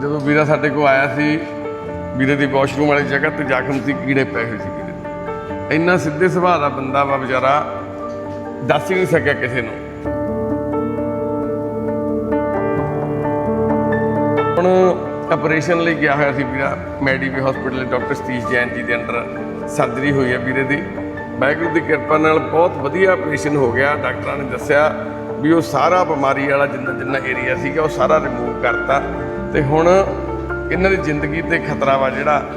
ਜਦੋਂ ਵੀਰਾ ਸਾਡੇ ਕੋਲ ਆਇਆ ਸੀ, ਵੀਰੇ ਦੀ ਵਾਸ਼ਰੂਮ ਵਾਲੀ ਜਗ੍ਹਾ ਤੇ ਜ਼ਖਮ ਸੀ ਕੀੜੇ ਪਏ ਹੋਏ ਸੀ ਵੀਰੇ ਦੇ ਇੰਨਾ ਸਿੱਧੇ ਸੁਭਾਅ ਦਾ ਬੰਦਾ ਵਾ ਵਿਚਾਰਾ, ਦੱਸ ਹੀ ਨਹੀਂ ਸਕਿਆ ਕਿਸੇ ਨੂੰ। ਹੁਣ ਆਪਰੇਸ਼ਨ ਲਈ ਗਿਆ ਹੋਇਆ ਸੀ ਵੀਰਾ ਮੈਡੀਵੀ ਹਸਪੀਟਲ ਡਾਕਟਰ ਸਤੀਸ਼ ਜੈਨ ਜੀ ਦੇ ਅੰਡਰ ਸਰਜਰੀ ਹੋਈ ਹੈ ਵੀਰੇ ਦੀ। ਵਾਹਿਗੁਰੂ ਦੀ ਕਿਰਪਾ ਨਾਲ ਬਹੁਤ ਵਧੀਆ ਆਪਰੇਸ਼ਨ ਹੋ ਗਿਆ। ਡਾਕਟਰਾਂ ਨੇ ਦੱਸਿਆ ਵੀ ਉਹ ਸਾਰਾ ਬਿਮਾਰੀ ਵਾਲਾ ਜਿੰਨਾ ਜਿੰਨਾ ਏਰੀਆ ਸੀਗਾ, ਉਹ ਸਾਰਾ ਰਿਮੂਵ ਕਰਤਾ। ਤੇ ਹੁਣ ਇਹਨਾਂ ਦੀ ਜ਼ਿੰਦਗੀ ਤੇ ਖਤਰਾ ਵਾ ਜਿਹੜਾ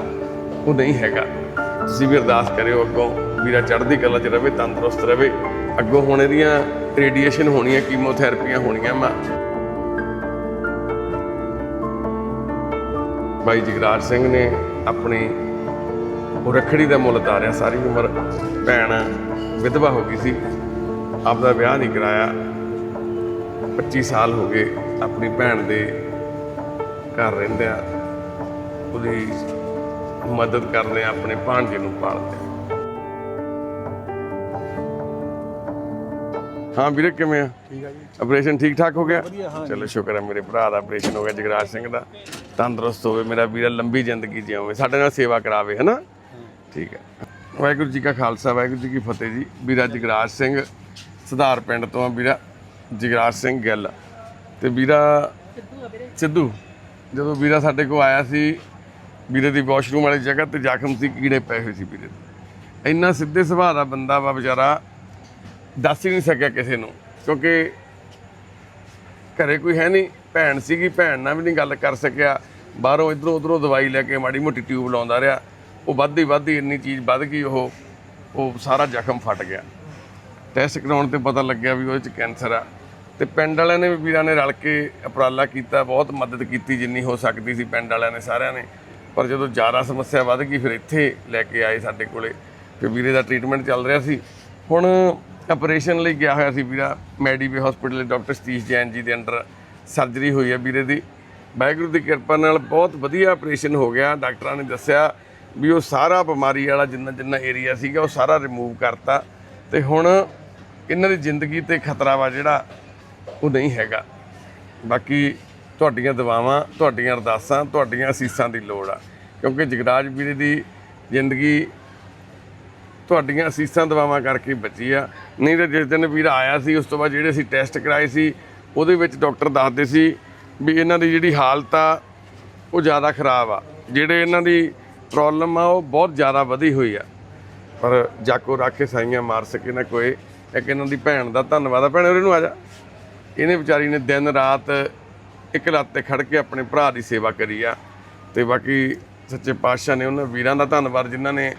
ਉਹ ਨਹੀਂ ਹੈਗਾ। ਤੁਸੀਂ ਵੀ ਅਰਦਾਸ ਕਰਿਓ ਅੱਗੋਂ ਵੀਰਾ ਚੜ੍ਹਦੀ ਕਲਾ 'ਚ ਰਵੇ, ਤੰਦਰੁਸਤ ਰਵੇ। ਅੱਗੋਂ ਹੁਣ ਇਹਦੀਆਂ ਰੇਡੀਏਸ਼ਨ ਹੋਣੀਆਂ, ਕੀਮੋਥੈਰੇਪੀਆਂ ਹੋਣੀਆਂ ਵਾ। ਬਾਈ ਜਗਰਾਜ ਸਿੰਘ ਨੇ ਆਪਣੀ ਉਹ ਰੱਖੜੀ ਦਾ ਮੁੱਲ ਤਾਰਿਆ ਸਾਰੀ ਉਮਰ ਭੈਣ ਵਿਧਵਾ ਹੋ ਗਈ ਸੀ। ਆਪਦਾ ਵਿਆਹ ਨਹੀਂ ਕਰਾਇਆ। 25 ਸਾਲ ਹੋ ਗਏ ਆਪਣੀ ਭੈਣ ਦੇ ਘਰ ਰਹਿੰਦੇ ਆ ਉਹਦੀ ਮਦਦ ਕਰਦੇ ਆ ਆਪਣੇ ਭਾਣਜੇ ਨੂੰ ਪਾਲਦੇ ਆ। ਹਾਂ ਵੀਰੇ ਕਿਵੇਂ ਆ? ਠੀਕ ਆ ਜੀ। ਆਪਰੇਸ਼ਨ ਠੀਕ ਠਾਕ ਹੋ ਗਿਆ? ਚਲੋ ਸ਼ੁਕਰ ਹੈ ਮੇਰੇ ਭਰਾ ਦਾ ਆਪਰੇਸ਼ਨ ਹੋ ਗਿਆ ਜਗਰਾਜ ਸਿੰਘ ਦਾ। ਤੰਦਰੁਸਤ ਹੋਵੇ ਮੇਰਾ ਵੀਰਾ ਲੰਬੀ ਜ਼ਿੰਦਗੀ ਜਿਉਵੇ ਸਾਡੇ ਨਾਲ ਸੇਵਾ ਕਰਾਵੇ ਹਨਾ? ਠੀਕ ਹੈ ਵਾਹਿਗੁਰੂ ਜੀ ਕਾ ਖਾਲਸਾ ਵਾਹਿਗੁਰੂ ਜੀ ਕੀ ਫਤਿਹ ਜੀ। ਵੀਰਾ ਜਗਰਾਜ ਸਿੰਘ ਸੁਧਾਰ ਪਿੰਡ ਤੋਂ ਆ ਵੀਰਾ ਜਗਰਾਜ ਸਿੰਘ ਗਿੱਲ। ਤੇ ਵੀਰਾ। ਸਿੱਧੂ? ਜਦੋਂ ਵੀਰਾ ਸਾਡੇ ਕੋਲ ਆਇਆ ਸੀ, ਵੀਰੇ ਦੀ ਵਾਸ਼ਰੂਮ ਵਾਲੀ ਜਗ੍ਹਾ ਤੇ ਜ਼ਖਮ ਸੀ, ਕੀੜੇ ਪਏ ਹੋਏ ਸੀ ਵੀਰੇ ਦੇ। ਇੰਨਾ ਸਿੱਧੇ ਸੁਭਾਅ ਦਾ ਬੰਦਾ ਵਾ ਵਿਚਾਰਾ, ਦੱਸ ਹੀ ਨਹੀਂ ਸਕਿਆ ਕਿਸੇ ਨੂੰ, ਕਿਉਂਕਿ ਘਰੇ ਕੋਈ ਹੈ ਨਹੀਂ, ਭੈਣ ਸੀਗੀ, ਭੈਣ ਨਾਲ ਵੀ ਨਹੀਂ ਗੱਲ ਕਰ ਸਕਿਆ। ਬਾਹਰੋਂ ਇਧਰੋਂ ਉਧਰੋਂ ਦਵਾਈ ਲੈ ਕੇ ਮਾੜੀ ਮੋਟੀ ਟਿਊਬ ਲਾਉਂਦਾ ਰਿਹਾ। ਉਹ ਵੱਧਦੀ ਵੱਧਦੀ ਇੰਨੀ ਚੀਜ਼ ਵੱਧ ਗਈ, ਉਹ ਉਹ ਸਾਰਾ ਜ਼ਖਮ ਫਟ ਗਿਆ। ਟੈਸਟ ਕਰਾਉਣ ਤੇ ਪਤਾ ਲੱਗਿਆ ਵੀ ਉਹਦੇ ਚ ਕੈਂਸਰ ਆ। ਤੇ ਪਿੰਡ ਵਾਲਿਆਂ ਨੇ ਵੀ ਵੀਰਾਂ ਨੇ ਰਲ ਕੇ ਉਪਰਾਲਾ ਕੀਤਾ, ਬਹੁਤ ਮਦਦ ਕੀਤੀ ਜਿੰਨੀ ਹੋ ਸਕਦੀ ਸੀ ਪਿੰਡ ਵਾਲਿਆਂ ਨੇ, ਸਾਰਿਆਂ ਨੇ। ਪਰ ਜਦੋਂ ਜ਼ਿਆਦਾ ਸਮੱਸਿਆ ਵੱਧ ਗਈ, ਫਿਰ ਇੱਥੇ ਲੈ ਕੇ ਆਏ ਸਾਡੇ ਕੋਲੇ ਤੇ ਵੀਰੇ ਦਾ ਟ੍ਰੀਟਮੈਂਟ ਚੱਲ ਰਿਹਾ ਸੀ। ਹੁਣ ਆਪਰੇਸ਼ਨ ਲਈ ਗਿਆ ਹੋਇਆ ਸੀ ਵੀਰਾ Mediway hospital doctor Satish Jain ji ਦੇ ਅੰਡਰ ਸਰਜਰੀ ਹੋਈ ਹੈ ਵੀਰੇ ਦੀ। ਵਾਹਿਗੁਰੂ ਦੀ ਕਿਰਪਾ ਨਾਲ ਬਹੁਤ ਵਧੀਆ ਆਪਰੇਸ਼ਨ ਹੋ ਗਿਆ, ਡਾਕਟਰਾਂ ਨੇ ਦੱਸਿਆ ਵੀ ਉਹ ਸਾਰਾ ਬਿਮਾਰੀ ਵਾਲਾ ਜਿੰਨਾ ਜਿੰਨਾ ਏਰੀਆ ਸੀਗਾ, ਉਹ ਸਾਰਾ ਰਿਮੂਵ ਕਰਤਾ। ਤੇ ਹੁਣ ਇਹਨਾਂ ਦੀ ਜ਼ਿੰਦਗੀ ਤੇ ਖਤਰਾ ਵਾ ਜਿਹੜਾ ਉਹ ਨਹੀਂ ਹੈਗਾ। ਬਾਕੀ ਤੁਹਾਡੀਆਂ ਦੁਆਵਾਂ, ਤੁਹਾਡੀਆਂ ਅਰਦਾਸਾਂ, ਤੁਹਾਡੀਆਂ ਅਸੀਸਾਂ ਦੀ ਲੋੜ ਆ। ਕਿਉਂਕਿ ਜਗਰਾਜ ਵੀਰੇ ਦੀ ਜ਼ਿੰਦਗੀ ਤੁਹਾਡੀਆਂ ਅਸੀਸਾਂ ਦਵਾਵਾਂ ਕਰਕੇ ਬਚੀ ਆ। ਨਹੀਂ ਤਾਂ ਜਿਸ ਦਿਨ ਵੀਰ ਆਇਆ ਸੀ, ਉਸ ਤੋਂ ਬਾਅਦ ਜਿਹੜੇ ਅਸੀਂ ਟੈਸਟ ਕਰਾਏ ਸੀ, ਉਹਦੇ ਵਿੱਚ ਡਾਕਟਰ ਦੱਸਦੇ ਸੀ ਵੀ ਇਹਨਾਂ ਦੀ ਜਿਹੜੀ ਹਾਲਤ ਆ, ਉਹ ਜ਼ਿਆਦਾ ਖਰਾਬ ਆ। ਜਿਹੜੇ ਇਹਨਾਂ ਦੀ ਪ੍ਰੋਬਲਮ ਆ, ਉਹ ਬਹੁਤ ਜ਼ਿਆਦਾ ਵਧੀ ਹੋਈ ਆ। ਪਰ ਜਾਕੋ ਰਾਖੇ ਸਾਈਆਂ ਮਾਰ ਸਕੇ ਨਾ ਕੋਈ। ਇੱਕ ਇਹਨਾਂ ਦੀ ਭੈਣ ਦਾ ਧੰਨਵਾਦ ਆ। ਭੈਣ ਉਹਦੇ ਨੂੰ ਆ ਜਾ। ਇਹਨੇ ਵਿਚਾਰੀ ਨੇ ਦਿਨ ਰਾਤ ਇੱਕ ਲੱਤ ਤੇ ਖੜ ਕੇ ਆਪਣੇ ਭਰਾ ਦੀ ਸੇਵਾ ਕਰੀ ਆ। ਤੇ ਬਾਕੀ ਸੱਚੇ ਪਾਤਸ਼ਾਹ ਨੇ ਉਹਨਾਂ ਵੀਰਾਂ ਦਾ ਧੰਨਵਾਦ ਜਿਨ੍ਹਾਂ ਨੇ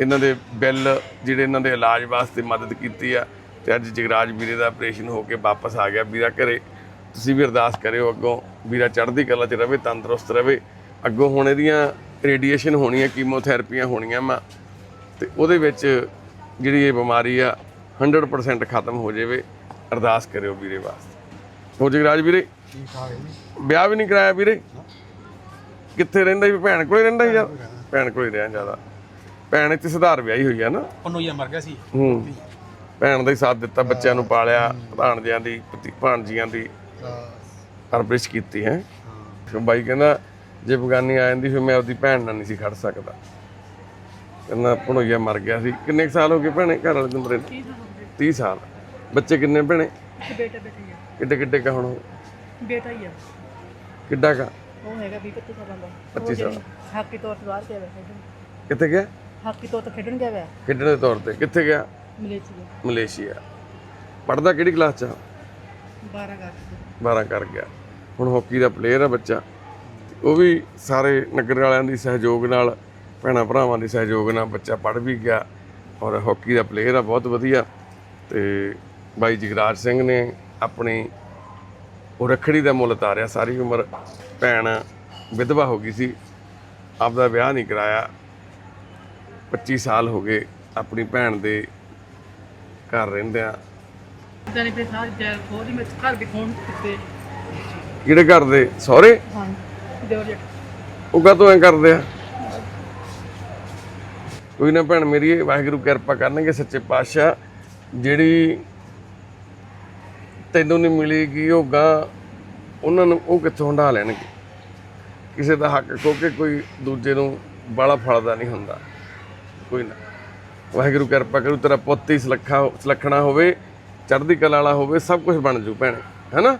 ਇਹਨਾਂ ਦੇ ਬਿੱਲ, ਜਿਹੜੇ ਇਹਨਾਂ ਦੇ ਇਲਾਜ ਵਾਸਤੇ ਮਦਦ ਕੀਤੀ ਆ। ਤੇ ਅੱਜ ਜਗਰਾਜ ਵੀਰੇ ਦਾ ਆਪਰੇਸ਼ਨ ਹੋ ਕੇ ਵਾਪਸ ਆ ਗਿਆ ਵੀਰਾ ਘਰੇ। ਤੁਸੀਂ ਵੀ ਅਰਦਾਸ ਕਰਿਓ ਅੱਗੋਂ ਵੀਰਾ ਚੜ੍ਹਦੀ ਕਲਾ 'ਚ ਰਵੇ, ਤੰਦਰੁਸਤ ਰਵੇ। ਅੱਗੋਂ ਹੁਣ ਇਹਦੀਆਂ ਰੇਡੀਏਸ਼ਨ ਹੋਣੀਆਂ, ਕੀਮੋਥੈਰੇਪੀਆਂ ਹੋਣੀਆਂ ਵਾ। ਤੇ ਉਹਦੇ ਵਿੱਚ ਜਿਹੜੀ ਇਹ ਬਿਮਾਰੀ ਆ 100% ਖਤਮ ਹੋ ਜਾਵੇ। ਅਰਦਾਸ ਕਰਿਓ ਵੀਰੇ ਵਾਸਤੇ। ਹੋ ਜਗਰਾਜ ਵੀਰੇ? ਠੀਕ ਆ ਜੀ। ਵਿਆਹ ਵੀ ਨਹੀਂ ਕਰਾਇਆ ਵੀਰੇ? ਕਿੱਥੇ ਰਹਿੰਦਾ ਵੀ ਭੈਣ ਕੋਲੇ ਰਹਿੰਦਾ ਯਾਰ ਭੈਣ ਕੋਲੇ ਰਿਹਾ ਜ਼ਿਆਦਾ? ਭੈਣ ਇੱਥੇ ਸੁਧਾਰ ਵਿਆਹੀ ਹੋਈ ਆ ਨਾ? ਉਹਨੂੰ ਹੀ ਮਰ ਗਿਆ ਸੀ। ਹੂੰ। ਭੈਣ ਦਾ ਹੀ ਸਾਥ ਦਿੱਤਾ ਬੱਚਿਆਂ ਨੂੰ ਪਾਲਿਆ ਭਾਣਜਿਆਂ ਦੀ ਭਾਣਜੀਆਂ ਦੀ ਪਰਵਰਿਸ਼ ਕੀਤੀ ਹੈ? ਫਿਰ ਬਾਈ ਕਹਿੰਦਾ ਜੇ ਬਗਾਨੀ ਆ ਜਾਂਦੀ ਫਿਰ ਮੈਂ ਆਪਦੀ ਭੈਣ ਨਾਲ ਨਹੀਂ ਸੀ ਖੜ ਸਕਦਾ। ਕਹਿੰਦਾ ਭਣੋਈਆ ਮਰ ਗਿਆ ਸੀ। ਕਿੰਨੇ ਸਾਲ ਹੋ ਗਏ ਭੈਣੇ ਘਰ ਵਾਲੇ ਦੇ ਮਰੇ ਨੂੰ? 30 ਸਾਲ ਬੱਚੇ ਕਿੰਨੇ ਭੈਣੇ? ਬੇਟਾ ਬੇਟਾ ਕਿੱਡੇ ਕਿੱਡੇ ਕਾ ਹੁਣ? ਬੇਟਾ ਹੀ ਆ। ਕਿੱਡਾ ਕਾ? ਉਹ ਹੈਗਾ 20 25 ਸਾਲਾਂ ਦਾ। 25 ਸਾਲ। ਹਾਕੀ ਤੌਰ ਤੇ ਬਾਹਰ ਗਿਆ ਵਾ ਕਿੱਥੇ ਗਿਆ? ਹਾਕੀ ਤੌਰ ਤੇ ਖੇਡਣ ਗਿਆ ਵਾ। ਖੇਡਣ ਦੇ ਤੌਰ ਤੇ। ਕਿੱਥੇ ਗਿਆ? ਮਲੇਸ਼ੀਆ। ਮਲੇਸ਼ੀਆ। ਪੜਦਾ ਕਿਹੜੀ ਕਲਾਸ ਚ ਆ? 12 ਅਗਸਤ 12 ਕਰ ਗਿਆ। ਹੁਣ ਹਾਕੀ ਦਾ ਪਲੇਅਰ ਆ ਬੱਚਾ। ਉਹ ਵੀ ਸਾਰੇ ਨਗਰ ਵਾਲਿਆਂ ਦੀ ਸਹਿਯੋਗ ਨਾਲ ਭੈਣਾਂ ਭਰਾਵਾਂ ਦੇ ਸਹਿਯੋਗ ਨਾਲ ਬੱਚਾ ਪੜ੍ਹ ਵੀ ਗਿਆ। ਔਰ ਹਾਕੀ ਦਾ ਪਲੇਅਰ ਆ ਬਹੁਤ ਵਧੀਆ। ਤੇ ਬਾਈ ਜਗਰਾਜ ਸਿੰਘ ਨੇ ਆਪਣੀ ਉਹ ਰੱਖੜੀ ਦਾ ਮੁੱਲ ਤਾਰਿਆ ਸਾਰੀ ਉਮਰ ਭੈਣ ਵਿਧਵਾ ਹੋ ਗਈ ਸੀ। ਆਪਦਾ ਵਿਆਹ ਨਹੀਂ ਕਰਾਇਆ। 25 ਸਾਲ ਹੋ ਗਏ ਆਪਣੀ ਭੈਣ ਦੇ ਘਰ ਰਹਿੰਦੇ ਆ। ਇਦਾਂ ਨਹੀਂ ਫਿਰ ਸਾਰੀ ਜੈਲ ਖੋਲੀ ਮੈਂ ਘਰ ਵੀ ਫੋਨ ਕੀਤੇ ਕਿਹੜੇ ਘਰ ਦੇ? ਸਹੁਰੇ? ਹਾਂ ਦੇਵਰ ਉਹ ਕਾਹਤੋਂ ਐ ਕਰਦੇ ਆ? ਕੋਈ ਨਾ ਭੈਣ ਮੇਰੀ ਵਾਹਿਗੁਰੂ ਕਿਰਪਾ ਕਰਨਗੇ ਸੱਚੇ ਪਾਤਸ਼ਾਹ। ਜਿਹੜੀ ਤੈਨੂੰ ਨਹੀਂ ਮਿਲੇਗੀ ਉਹ ਗਾਂ, ਉਹਨਾਂ ਨੂੰ ਉਹ ਕਿੱਥੋਂ ਹੰਡਾ ਲੈਣਗੇ? ਕਿਸੇ ਦਾ ਹੱਕ ਖੋ ਕੇ ਕੋਈ ਦੂਜੇ ਨੂੰ ਬਾਲਾ ਫਲਦਾ ਨਹੀਂ ਹੁੰਦਾ। ਕੋਈ ਨਾ। ਵਾਹਿਗੁਰੂ ਕਿਰਪਾ ਕਰੂ, ਤੇਰਾ ਪੁੱਤ ਹੀ ਸੁਲੱਖਾ ਸੁਲੱਖਣਾ ਹੋਵੇ, ਚੜ੍ਹਦੀ ਕਲਾ ਵਾਲਾ ਹੋਵੇ, ਸਭ ਕੁਝ ਬਣ ਜੂ ਭੈਣੇ, ਹੈਨਾ?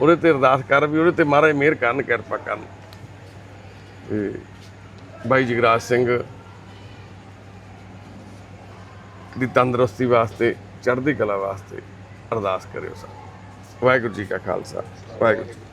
ਉਹਦੇ ਤੇ ਅਰਦਾਸ ਕਰ ਵੀ, ਉਹਦੇ ਤੇ ਮਹਾਰਾਜ ਮਿਹਰ ਕਰਨ, ਕਿਰਪਾ ਕਰਨ। ਤੇ ਬਾਈ ਜਗਰਾਜ ਸਿੰਘ ਦੀ ਤੰਦਰੁਸਤੀ ਵਾਸਤੇ, ਚੜ੍ਹਦੀ ਕਲਾ ਵਾਸਤੇ ਅਰਦਾਸ ਕਰਿਓ ਸਰ। ਵਾਹਿਗੁਰੂ ਜੀ ਕਾ ਖਾਲਸਾ ਵਾਹਿਗੁਰੂ ਜੀ